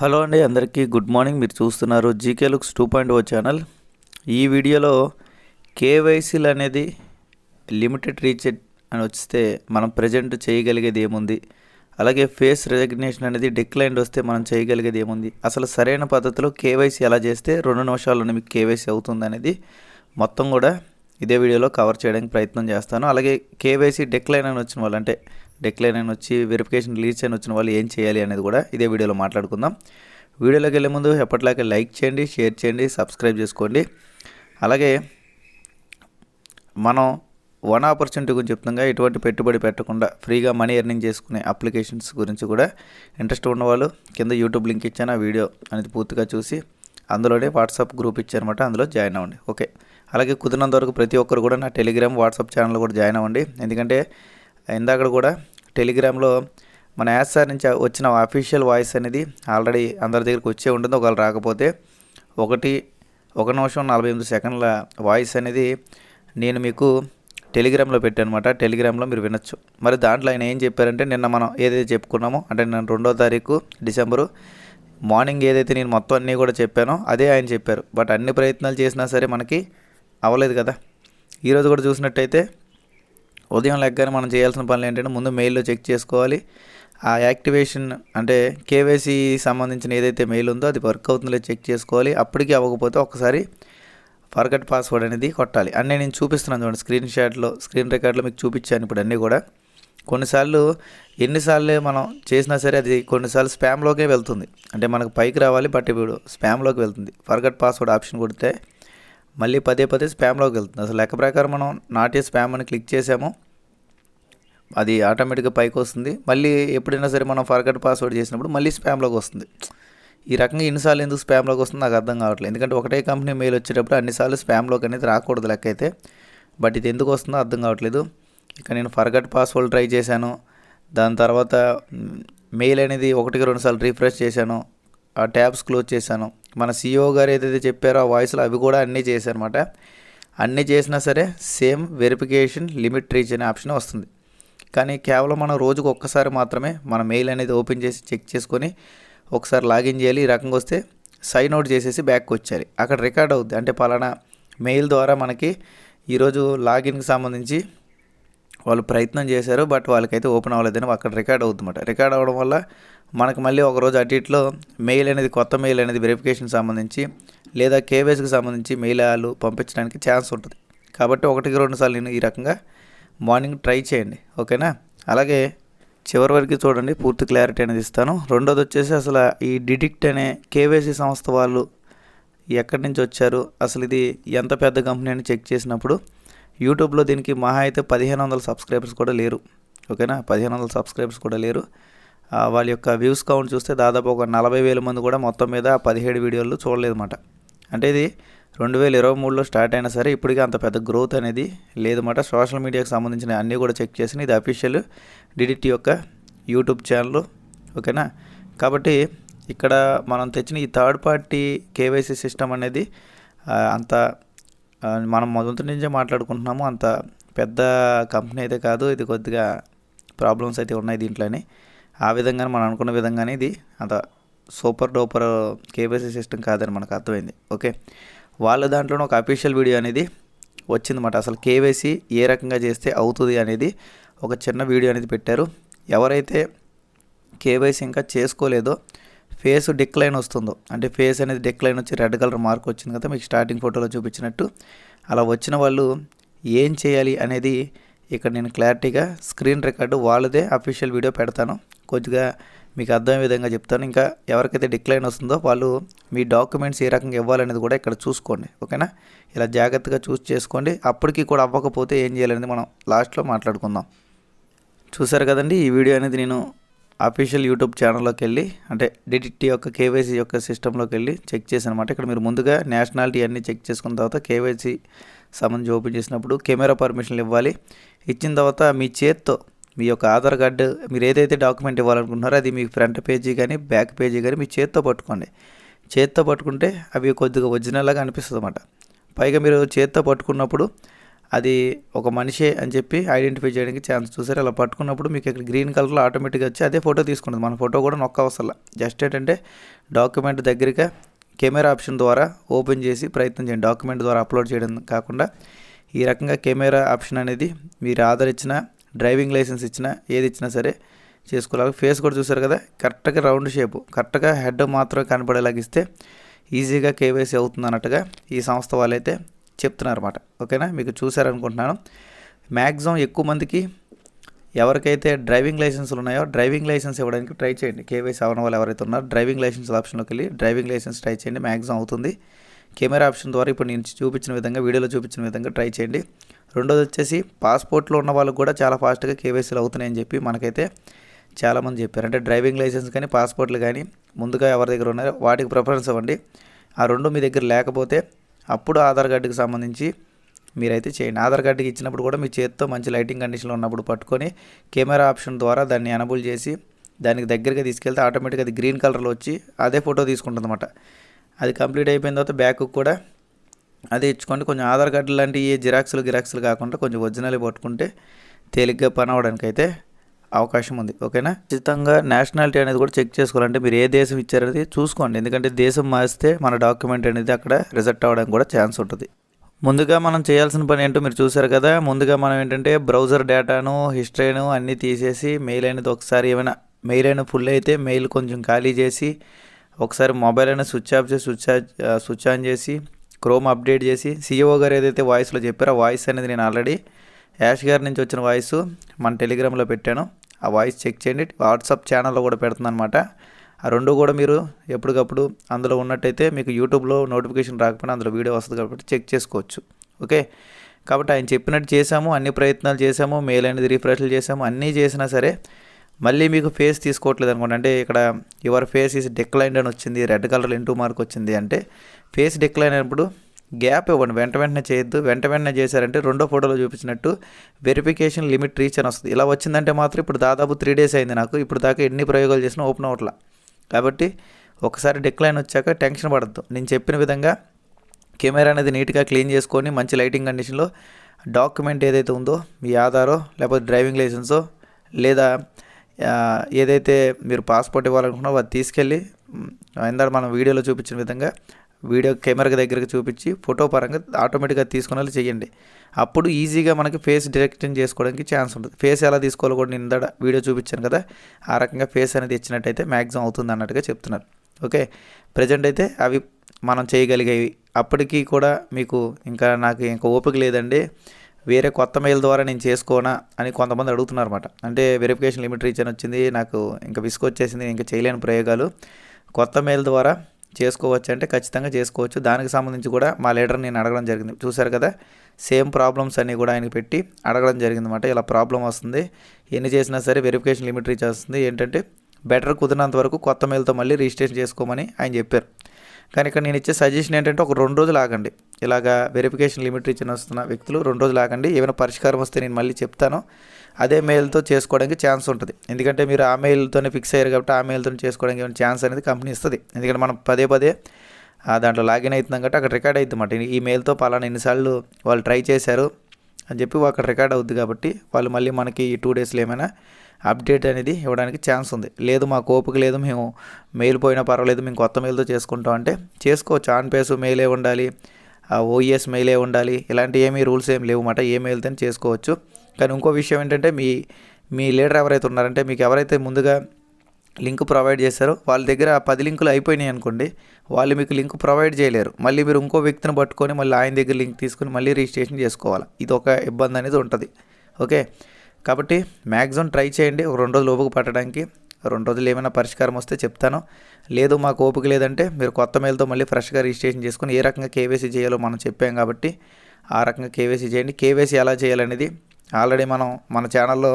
Hello అండి అందరికీ good morning. మీరు చూస్తున్నారు GK looks two point O channel. ఈ వీడియోలో కేవైసీలు అనేది లిమిటెడ్ రీచ్ అని వస్తే మనం ప్రజెంట్ చేయగలిగేది ఏముంది? అలాగే ఫేస్ రెజగ్నేషన్ అనేది డిక్లైన్ వస్తే మనం చేయగలిగేది ఏముంది? అసలు సరైన పద్ధతిలో కేవైసీ ఎలా చేస్తే రెండు నిమిషాల్లోనే మీకు కేవైసీ అవుతుంది అనేది మొత్తం కూడా ఇదే వీడియోలో కవర్ చేయడానికి ప్రయత్నం చేస్తాను. అలాగే కేవైసీ డిక్లైన్ అని వచ్చిన వాళ్ళు అంటే డెక్లైన్ అని వచ్చి వెరిఫికేషన్ రిలీజ్ అని వచ్చిన వాళ్ళు ఏం చేయాలి అనేది కూడా ఇదే వీడియోలో మాట్లాడుకుందాం. వీడియోలోకి వెళ్ళే ముందు ఎప్పటిలాగే లైక్ చేయండి షేర్ చేయండి సబ్స్క్రైబ్ చేసుకోండి. అలాగే మనం వన్ ఆపర్చునిటీ గురించి చెప్తుండగా ఎటువంటి పెట్టుబడి పెట్టకుండా ఫ్రీగా మనీ ఎర్నింగ్ చేసుకునే అప్లికేషన్స్ గురించి కూడా ఇంట్రెస్ట్ ఉన్నవాళ్ళు కింద యూట్యూబ్ లింక్ ఇచ్చాను ఆ వీడియో అనేది పూర్తిగా చూసి అందులోనే వాట్సాప్ గ్రూప్ ఇచ్చారన్నమాట అందులో జాయిన్ అవ్వండి. ఓకే అలాగే కుదిరినంత వరకు ప్రతి ఒక్కరు కూడా నా టెలిగ్రామ్ వాట్సాప్ ఛానల్ కూడా జాయిన్ అవ్వండి. ఎందుకంటే ఇందాక కూడా టెలిగ్రామ్లో మన యాస్ సార్ నుంచి వచ్చిన అఫీషియల్ వాయిస్ అనేది ఆల్రెడీ అందరి దగ్గరికి వచ్చే ఉంటుంది. ఒకవేళ రాకపోతే ఒకటి ఒక నిమిషం నలభై ఎనిమిది సెకండ్ల వాయిస్ అనేది నేను మీకు టెలిగ్రామ్లో పెట్టానమాట. టెలిగ్రామ్లో మీరు వినొచ్చు. మరి దాంట్లో ఆయన ఏం చెప్పారంటే నిన్న మనం ఏదైతే చెప్పుకున్నామో అంటే నేను రెండో తారీఖు డిసెంబరు మార్నింగ్ ఏదైతే నేను మొత్తం అన్నీ కూడా చెప్పానో అదే ఆయన చెప్పారు. బట్ అన్ని ప్రయత్నాలు చేసినా సరే మనకి అవ్వలేదు కదా. ఈరోజు కూడా చూసినట్టయితే ఉదయం లెగ్గానే మనం చేయాల్సిన పనులు ఏంటంటే ముందు మెయిల్లో చెక్ చేసుకోవాలి. ఆ యాక్టివేషన్ అంటే కేవైసీ సంబంధించిన ఏదైతే మెయిల్ ఉందో అది వర్క్ అవుతుందో చెక్ చేసుకోవాలి. అప్పటికి అవ్వకపోతే ఒకసారి ఫర్గట్ పాస్వర్డ్ అనేది కొట్టాలి. అన్నీ నేను చూపిస్తున్నాను చూడండి స్క్రీన్ షాట్లో స్క్రీన్ రికార్డ్లో మీకు చూపించాను ఇప్పుడు అన్నీ కూడా. కొన్నిసార్లు ఎన్నిసార్లు మనం చేసినా సరే అది కొన్నిసార్లు స్పామ్లోకే వెళ్తుంది. అంటే మనకు పైకి రావాలి బట్ ఇప్పుడు స్పామ్లోకి వెళ్తుంది. ఫర్గట్ పాస్వర్డ్ ఆప్షన్ కొడితే మళ్ళీ పదే పదే స్పామ్లోకి వెళ్తుంది. అసలు లెక్క ప్రకారం మనం నాటే స్పామ్ అని క్లిక్ చేసాము అది ఆటోమేటిక్గా పైకి వస్తుంది. మళ్ళీ ఎప్పుడైనా సరే మనం ఫర్గట్ పాస్వర్డ్ చేసినప్పుడు మళ్ళీ స్పామ్లోకి వస్తుంది. ఈ రకంగా ఎన్నిసార్లు ఎందుకు స్పామ్లోకి వస్తుంది నాకు అర్థం కావట్లేదు. ఎందుకంటే ఒకటే కంపెనీ మెయిల్ వచ్చేటప్పుడు అన్నిసార్లు స్పామ్లోకి అనేది రాకూడదు లెక్క అయితే బట్ ఇది ఎందుకు వస్తుందో అర్థం కావట్లేదు. ఇక నేను ఫర్గట్ పాస్వర్డ్ ట్రై చేశాను. దాని తర్వాత మెయిల్ అనేది ఒకటికి రెండుసార్లు రీఫ్రెష్ చేశాను. ఆ ట్యాబ్స్ క్లోజ్ చేశాను. మన సిఇఓ గారు ఏదైతే చెప్పారో ఆ వాయిస్లో అవి కూడా అన్నీ చేశారనమాట అన్నీ చేసినా సరే సేమ్ వెరిఫికేషన్ లిమిట్ రీచ్ అనే ఆప్షన్ వస్తుంది. కానీ కేవలం మనం రోజుకు ఒక్కసారి మాత్రమే మన మెయిల్ అనేది ఓపెన్ చేసి చెక్ చేసుకొని ఒకసారి లాగిన్ చేయాలి. ఈ రకంగా వస్తే సైన్ అవుట్ చేసేసి బ్యాక్కి వచ్చేయాలి. అక్కడ రికార్డ్ అవుద్ది. అంటే పలానా మెయిల్ ద్వారా మనకి ఈరోజు లాగిన్కి సంబంధించి వాళ్ళు ప్రయత్నం చేశారు బట్ వాళ్ళకైతే ఓపెన్ అవ్వలేదని అక్కడ రికార్డ్ అవుతుందన్నమాట రికార్డ్ అవ్వడం వల్ల మనకు మళ్ళీ ఒకరోజు అటు ఇట్లో మెయిల్ అనేది కొత్త మెయిల్ అనేది వెరిఫికేషన్ సంబంధించి లేదా కేవైసీకి సంబంధించి మెయిల్ వాళ్ళు పంపించడానికి ఛాన్స్ ఉంటుంది. కాబట్టి ఒకటికి రెండు సార్లు నేను ఈ రకంగా మార్నింగ్ ట్రై చేయండి. ఓకేనా? అలాగే చివరి వరకు చూడండి పూర్తి క్లారిటీ అనేది ఇస్తాను. రెండోది వచ్చేసి అసలు ఈ డిడిక్ట్ అనే కేవైసీ సంస్థ వాళ్ళు ఎక్కడి నుంచి వచ్చారు అసలు ఇది ఎంత పెద్ద కంపెనీ అని చెక్ చేసినప్పుడు యూట్యూబ్లో దీనికి మహా అయితే పదిహేను వందల సబ్స్క్రైబర్స్ కూడా లేరు. ఓకేనా? పదిహేను వందల సబ్స్క్రైబర్స్ కూడా లేరు. వాళ్ళ యొక్క వ్యూస్ కౌంట్ చూస్తే దాదాపు ఒక నలభై వేల మంది కూడా మొత్తం మీద పదిహేడు వీడియోలు చూడలేదన్నమాట. అంటే ఇది రెండు వేల ఇరవై మూడులో స్టార్ట్ అయినా సరే ఇప్పటికీ అంత పెద్ద గ్రోత్ అనేది లేదన్నమాట. సోషల్ మీడియాకి సంబంధించిన అన్నీ కూడా చెక్ చేసిన ఇది అఫీషియల్ డిడిటి యొక్క యూట్యూబ్ ఛానల్ ఓకేనా కాబట్టి ఇక్కడ మనం తెచ్చిన ఈ థర్డ్ పార్టీ కేవైసీ సిస్టమ్ అనేది అంత మనం మొదటి నుంచే మాట్లాడుకుంటున్నాము. అంత పెద్ద కంపెనీ అయితే కాదు. ఇది కొద్దిగా ప్రాబ్లమ్స్ అయితే ఉన్నాయి దీంట్లోనే. ఆ విధంగానే మనం అనుకున్న విధంగానే ఇది అంత సూపర్ డూపర్ కేబీసీ సిస్టమ్ కాదని మనకు అర్థమైంది. ఓకే? వాళ్ళ దాంట్లోనే ఒక అఫీషియల్ వీడియో అనేది వచ్చిందన్నమాట. అసలు కేవైసీ ఏ రకంగా చేస్తే అవుతుంది అనేది ఒక చిన్న వీడియో అనేది పెట్టారు. ఎవరైతే కేవైసీ ఇంకా చేసుకోలేదో ఫేస్ డిక్లైన్ వస్తుందో అంటే ఫేస్ అనేది డిక్లైన్ వచ్చి రెడ్ కలర్ మార్క్ వచ్చింది కదా మీకు స్టార్టింగ్ ఫోటోలో చూపించినట్టు అలా వచ్చిన వాళ్ళు ఏం చేయాలి అనేది ఇక్కడ నేను క్లారిటీగా స్క్రీన్ రికార్డు వాళ్ళదే అఫీషియల్ వీడియో పెడతాను. కొద్దిగా మీకు అర్థమయ్యే విధంగా చెప్తాను. ఇంకా ఎవరికైతే డిక్లైన్ వస్తుందో వాళ్ళు మీ డాక్యుమెంట్స్ ఏ రకంగా ఇవ్వాలనేది కూడా ఇక్కడ చూసుకోండి. ఓకేనా? ఇలా జాగ్రత్తగా చూస్ చేసుకోండి. అప్పటికి కూడా అవ్వకపోతే ఏం చేయాలనేది మనం లాస్ట్లో మాట్లాడుకుందాం. చూసారు కదండి ఈ వీడియో అనేది నేను అఫీషియల్ యూట్యూబ్ ఛానల్లోకి వెళ్ళి అంటే డిడిటి యొక్క కేవైసీ యొక్క సిస్టంలోకి వెళ్ళి చెక్ చేశాను అనమాట ఇక్కడ మీరు ముందుగా నేషనాలిటీ అన్నీ చెక్ చేసుకున్న తర్వాత కేవైసీ సంబంధించి ఓపెన్ చేసినప్పుడు కెమెరా పర్మిషన్లు ఇవ్వాలి. ఇచ్చిన తర్వాత మీ చేత్తో మీ యొక్క ఆధార్ కార్డు మీరు ఏదైతే డాక్యుమెంట్ ఇవ్వాలనుకుంటున్నారో అది మీ ఫ్రంట్ పేజీ కానీ బ్యాక్ పేజీ కానీ మీ చేత్తో పట్టుకోండి. చేత్తో పట్టుకుంటే అవి కొద్దిగా ఒరిజినల్గా అనిపిస్తుంది అనమాట పైగా మీరు చేత్తో పట్టుకున్నప్పుడు అది ఒక మనిషే అని చెప్పి ఐడెంటిఫై చేయడానికి ఛాన్స్ చూసారు. అలా పట్టుకున్నప్పుడు మీకు ఇక్కడ గ్రీన్ కలర్లో ఆటోమేటిక్గా వచ్చి అదే ఫోటో తీసుకుంటుంది. మన ఫోటో కూడా నొక్క అవసరం జస్ట్ ఏంటంటే డాక్యుమెంట్ దగ్గరగా కెమెరా ఆప్షన్ ద్వారా ఓపెన్ చేసి ప్రయత్నం చేయండి. డాక్యుమెంట్ ద్వారా అప్లోడ్ చేయడం కాకుండా ఈ రకంగా కెమెరా ఆప్షన్ అనేది మీరు ఆధార్ ఇచ్చిన డ్రైవింగ్ లైసెన్స్ ఇచ్చినా ఏది ఇచ్చినా సరే చేసుకోవాలి ఫేస్ కూడా చూసారు కదా కరెక్ట్గా రౌండ్ షేపు కరెక్ట్గా హెడ్ మాత్రమే కనపడేలాగా ఇస్తే ఈజీగా కేవైసీ అవుతుంది అన్నట్టుగా ఈ సంస్థ వాళ్ళైతే చెప్తున్నారు అనమాట ఓకేనా? మీకు చూసారనుకుంటున్నాను మ్యాక్సిమం ఎక్కువ మందికి ఎవరికైతే డ్రైవింగ్ లైసెన్స్లు ఉన్నాయో డ్రైవింగ్ లైసెన్స్ ఇవ్వడానికి ట్రై చేయండి. కేవైసీ అవన వాళ్ళు ఎవరైతే ఉన్నారో డ్రైవింగ్ లైసెన్స్ ఆప్షన్లోకి వెళ్ళి డ్రైవింగ్ లైసెన్స్ ట్రై చేయండి. మ్యాక్సిమం అవుతుంది. కెమెరా ఆప్షన్ ద్వారా ఇప్పుడు నేను చూపించిన విధంగా వీడియోలో చూపించిన విధంగా ట్రై చేయండి. రెండోది వచ్చేసి పాస్పోర్ట్లో ఉన్న వాళ్ళు కూడా చాలా ఫాస్ట్గా కేవైసీలు అవుతున్నాయని చెప్పి మనకైతే చాలామంది చెప్పారు. అంటే డ్రైవింగ్ లైసెన్స్ కానీ పాస్పోర్ట్లు కానీ ముందుగా ఎవరి దగ్గర ఉన్నారో వాటికి ప్రిఫరెన్స్ ఇవ్వండి. ఆ రెండు మీ దగ్గర లేకపోతే అప్పుడు ఆధార్ కార్డుకి సంబంధించి మీరైతే చేయండి. ఆధార్ కార్డుకి ఇచ్చినప్పుడు కూడా మీ చేతితో మంచి లైటింగ్ కండిషన్లో ఉన్నప్పుడు పట్టుకొని కెమెరా ఆప్షన్ ద్వారా దాన్ని ఎనబుల్ చేసి దానికి దగ్గరగా తీసుకెళ్తే ఆటోమేటిక్గా అది గ్రీన్ కలర్లో వచ్చి అదే ఫోటో తీసుకుంటుంది అనమాట అది కంప్లీట్ అయిపోయిన తర్వాత బ్యాక్ కూడా అదే ఇచ్చుకోండి కొంచెం ఆధార్ కార్డు లాంటి ఏ జిరాక్స్లు గిరాక్స్లు కాకుండా కొంచెం ఒరిజినల్ పట్టుకుంటే తేలిగ్గా పని అవ్వడానికి అయితే అవకాశం ఉంది. ఓకేనా? ఖచ్చితంగా నేషనాలిటీ అనేది కూడా చెక్ చేసుకోవాలంటే మీరు ఏ దేశం ఇచ్చారనేది చూసుకోండి. ఎందుకంటే దేశం మారిస్తే మన డాక్యుమెంట్ అనేది అక్కడ రిజెక్ట్ అవ్వడానికి కూడా ఛాన్స్ ఉంటుంది. ముందుగా మనం చేయాల్సిన పని ఏంటో మీరు చూసారు కదా. ముందుగా మనం ఏంటంటే బ్రౌజర్ డేటాను హిస్టరీను అన్నీ తీసేసి మెయిల్ అనేది ఒకసారి ఏమైనా మెయిల్ అయినా ఫుల్ అయితే మెయిల్ కొంచెం ఖాళీ చేసి ఒకసారి మొబైల్ అయినా స్విచ్ ఆఫ్ చేసి స్విచ్ స్విచ్ ఆన్ చేసి క్రోమ్ అప్డేట్ చేసి సిఇఓ గారు ఏదైతే వాయిస్లో చెప్పారో ఆ వాయిస్ అనేది నేను ఆల్రెడీ యాష్ గారి నుంచి వచ్చిన వాయిస్ మన టెలిగ్రామ్లో పెట్టాను. ఆ వాయిస్ చెక్ చేయండి. వాట్సాప్ ఛానల్లో కూడా పెడుతుంది అనమాట ఆ రెండు కూడా మీరు ఎప్పటికప్పుడు అందులో ఉన్నట్టయితే మీకు యూట్యూబ్లో నోటిఫికేషన్ రాకపోయినా అందులో వీడియో వస్తుంది కాబట్టి చెక్ చేసుకోవచ్చు. ఓకే? కాబట్టి ఆయన చెప్పినట్టు చేసాము అన్ని ప్రయత్నాలు చేశాము మెయిల్ అనేది రిఫ్రెష్లు చేసాము అన్నీ చేసినా సరే మళ్ళీ మీకు ఫేస్ తీసుకోవట్లేదు అనుకోండి. అంటే ఇక్కడ యువర్ ఫేస్ ఈజ్ డిక్లైన్డ్ అని వచ్చింది రెడ్ కలర్ ఇంటూ మార్క్ వచ్చింది అంటే ఫేస్ డిక్లైన్ అయినప్పుడు గ్యాప్ ఇవ్వండి. వెంట వెంటనే చేయొద్దు. వెంట వెంటనే చేశారంటే రెండో ఫోటోలో చూపించినట్టు వెరిఫికేషన్ లిమిట్ రీచ్ అని వస్తుంది. ఇలా వచ్చిందంటే మాత్రం ఇప్పుడు దాదాపు త్రీ డేస్ అయింది నాకు. ఇప్పుడు దాకా ఎన్ని ప్రయోగాలు చేసినా ఓపెన్ అవ్వట్లా. కాబట్టి ఒకసారి డిక్లైన్ వచ్చాక టెన్షన్ పడద్దు. నేను చెప్పిన విధంగా కెమెరా అనేది నీట్గా క్లీన్ చేసుకొని మంచి లైటింగ్ కండిషన్లో డాక్యుమెంట్ ఏదైతే ఉందో మీ ఆధారో లేకపోతే డ్రైవింగ్ లైసెన్సో లేదా ఏదైతే మీరు పాస్పోర్ట్ ఇవ్వాలనుకున్నారో అది తీసుకెళ్ళి ఇందాక మనం వీడియోలో చూపించిన విధంగా వీడియో కెమెరా దగ్గరకు చూపించి ఫోటో పరంగా ఆటోమేటిక్గా తీసుకునేలా చేయండి. అప్పుడు ఈజీగా మనకి ఫేస్ డిరెక్టింగ్ చేసుకోవడానికి ఛాన్స్ ఉంటుంది. ఫేస్ ఎలా తీసుకోవాలో కూడా నేను ఇందాక వీడియో చూపించాను కదా ఆ రకంగా ఫేస్ అనేది ఇచ్చినట్టయితే మ్యాక్సిమం అవుతుంది అన్నట్టుగా చెప్తున్నారు. ఓకే? ప్రజెంట్ అయితే అవి మనం చేయగలిగేవి. అప్పటికి కూడా మీకు ఇంకా నాకు ఇంకా ఓపిక లేదండి. వేరే కొత్త మెయిల్ ద్వారా నేను చేసుకోనా అని కొంతమంది అడుగుతున్నారు అనమాట అంటే వెరిఫికేషన్ లిమిట్ రీచ్ అని వచ్చింది నాకు ఇంకా విసుకొచ్చేసింది ఇంకా చేయలేని ప్రయోగాలు. కొత్త మెయిల్ ద్వారా చేసుకోవచ్చు అంటే ఖచ్చితంగా చేసుకోవచ్చు. దానికి సంబంధించి కూడా మా లీడర్ నేను అడగడం జరిగింది. చూశారు కదా? సేమ్ ప్రాబ్లమ్స్ అన్నీ కూడా ఆయనకి పెట్టి అడగడం జరిగింది అనమాట ఇలా ప్రాబ్లం వస్తుంది. ఎన్ని చేసినా సరే వెరిఫికేషన్ లిమిట్ రీచ్ వస్తుంది ఏంటంటే బెటర్ కుదిరినంత వరకు కొత్త మెయిల్తో మళ్ళీ రిజిస్ట్రేషన్ చేసుకోమని ఆయన చెప్పారు. కానీ ఇక్కడ నేను ఇచ్చే సజెషన్ ఏంటంటే ఒక రెండు రోజులు ఆగండి. ఇలాగా వెరిఫికేషన్ లిమిట్ రీచ్ వస్తున్న వ్యక్తులు రెండు రోజులు ఆగండి. ఏమైనా పరిష్కారం వస్తే నేను మళ్ళీ చెప్తాను. అదే మెయిల్తో చేసుకోవడానికి ఛాన్స్ ఉంటుంది. ఎందుకంటే మీరు ఆ మెయిల్తోనే ఫిక్స్ అయ్యారు కాబట్టి ఆ మెయిల్తో చేసుకోవడానికి ఏమైనా ఛాన్స్ అనేది కంపెనీ ఇస్తుంది. ఎందుకంటే మనం పదే పదే దాంట్లో లాగిన్ అవుతున్నాం కాబట్టి అక్కడ రికార్డ్ అవుతుంది ఈ మెయిల్తో పలానా ఎన్నిసార్లు వాళ్ళు ట్రై చేశారు అని చెప్పి అక్కడ రికార్డ్ అవుద్ది కాబట్టి వాళ్ళు మళ్ళీ మనకి ఈ టూ డేస్లో ఏమైనా అప్డేట్ అనేది ఇవ్వడానికి ఛాన్స్ ఉంది. లేదు మాకు ఓపిక లేదు మేము మెయిల్ పోయినా పర్వాలేదు మేము కొత్త మెయిల్తో చేసుకుంటాం అంటే చేసుకోవచ్చు. ఆన్ పేస్ మెయిలే ఉండాలి ఓఈఎస్ మెయిలే ఉండాలి ఇలాంటి ఏమీ రూల్స్ ఏం లేవు మాట ఏ మెయిల్తో చేసుకోవచ్చు. కానీ ఇంకో విషయం ఏంటంటే మీ మీ లీడర్ ఎవరైతే ఉన్నారంటే మీకు ఎవరైతే ముందుగా లింక్ ప్రొవైడ్ చేశారో వాళ్ళ దగ్గర పది లింకులు అయిపోయినాయి అనుకోండి వాళ్ళు మీకు లింక్ ప్రొవైడ్ చేయలేరు. మళ్ళీ మీరు ఇంకో వ్యక్తిని పట్టుకొని మళ్ళీ ఆయన దగ్గర లింక్ తీసుకొని మళ్ళీ రిజిస్ట్రేషన్ చేసుకోవాలి. ఇది ఒక ఇబ్బంది అనేది ఉంటుంది. ఓకే? కాబట్టి మ్యాక్సిమం ట్రై చేయండి. ఒక రెండు రోజులు ఓపిక పట్టడానికి రెండు రోజులు ఏమైనా పరిష్కారం వస్తే చెప్తాను. లేదు మాకు ఓపిక లేదంటే మీరు కొత్త మెయిల్తో మళ్ళీ ఫ్రెష్గా రిజిస్ట్రేషన్ చేసుకొని ఏ రకంగా కేవైసీ చేయాలో మనం చెప్పాం కాబట్టి ఆ రకంగా కేవైసీ చేయండి. కేవైసీ ఎలా చేయాలనేది ఆల్రెడీ మనం మన ఛానల్లో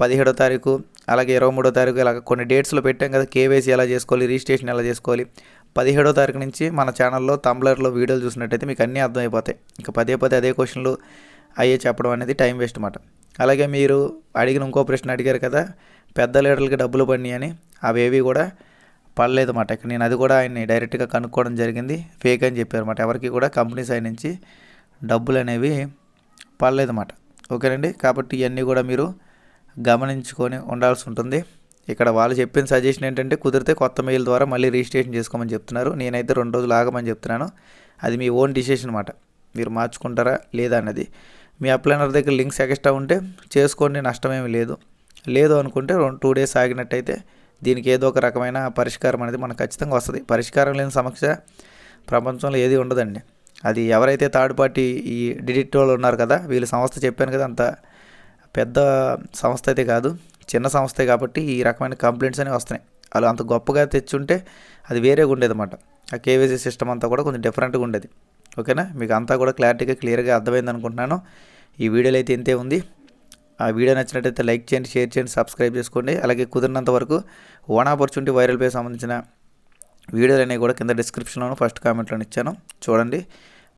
పదిహేడో తారీఖు అలాగే ఇరవై మూడో తారీఖు ఇలాగ కొన్ని డేట్స్లో పెట్టాం కదా కేవైసీ ఎలా చేసుకోవాలి రిజిస్ట్రేషన్ ఎలా చేసుకోవాలి. పదిహేడో తారీఖు నుంచి మన ఛానల్లో తంబ్లర్లో వీడియోలు చూసినట్టయితే మీకు అన్నీ అర్థమైపోతాయి. ఇంకా పదే పదే అదే క్వశ్చన్లు అయ్యే చెప్పడం అనేది టైం వేస్ట్ అన్నమాట. అలాగే మీరు అడిగిన ఇంకో ప్రశ్న అడిగారు కదా పెద్ద లీటర్లకి డబ్బులు పడినాయి అని అవేవి కూడా పడలేదు అన్నమాట. ఇక నేను అది కూడా ఆయన్ని డైరెక్ట్గా కనుక్కోవడం జరిగింది ఫేక్ అని చెప్పారు అన్నమాట. ఎవరికి కూడా కంపెనీ సైడ్ నుంచి డబ్బులు అనేవి పడలేదన్నమాట ఓకేనండి? కాబట్టి ఇవన్నీ కూడా మీరు గమనించుకొని ఉండాల్సి ఉంటుంది. ఇక్కడ వాళ్ళు చెప్పిన సజెషన్ ఏంటంటే కుదిరితే కొత్త మెయిల్ ద్వారా మళ్ళీ రిజిస్ట్రేషన్ చేసుకోమని చెప్తున్నారు. నేనైతే రెండు రోజులు ఆగమని చెప్తున్నాను. అది మీ ఓన్ డిసిషన్ అనమాట మీరు మార్చుకుంటారా లేదా అన్నది. మీ అప్లైనర్ దగ్గర లింక్స్ ఎక్స్ట్రా ఉంటే చేసుకోండి నష్టమేమి లేదు. లేదు అనుకుంటే రెండు టూ డేస్ ఆగినట్టయితే దీనికి ఏదో ఒక రకమైన పరిష్కారం అనేది మనకు ఖచ్చితంగా వస్తుంది. పరిష్కారం లేని సమస్య ప్రపంచంలో ఏది ఉండదండి. అది ఎవరైతే థర్డ్ పార్టీ ఈ డిడిట్ వాళ్ళు ఉన్నారు కదా వీళ్ళ సంస్థ చెప్పాను కదా అంత పెద్ద సంస్థ అయితే కాదు చిన్న సంస్థే కాబట్టి ఈ రకమైన కంప్లైంట్స్ అనేవి వస్తున్నాయి. వాళ్ళు అంత గొప్పగా తెచ్చుంటే అది వేరేగా ఉండేది అనమాట ఆ కేవైసీ సిస్టమ్ అంతా కూడా కొంచెం డిఫరెంట్గా ఉండేది. ఓకేనా? మీకు అంతా కూడా క్లారిటీగా క్లియర్గా అర్థమైంది అనుకుంటున్నాను. ఈ వీడియోలో అయితే ఇంతే ఉంది. ఆ వీడియో నచ్చినట్టయితే లైక్ చేయండి షేర్ చేయండి సబ్స్క్రైబ్ చేసుకోండి. అలాగే కుదిరినంత వరకు ఓన్ ఆపర్చునిటీ వైరల్ పే సంబంధించిన వీడియోలు అనేవి కూడా కింద డిస్క్రిప్షన్లోను ఫస్ట్ కామెంట్లోనే ఇచ్చాను. చూడండి.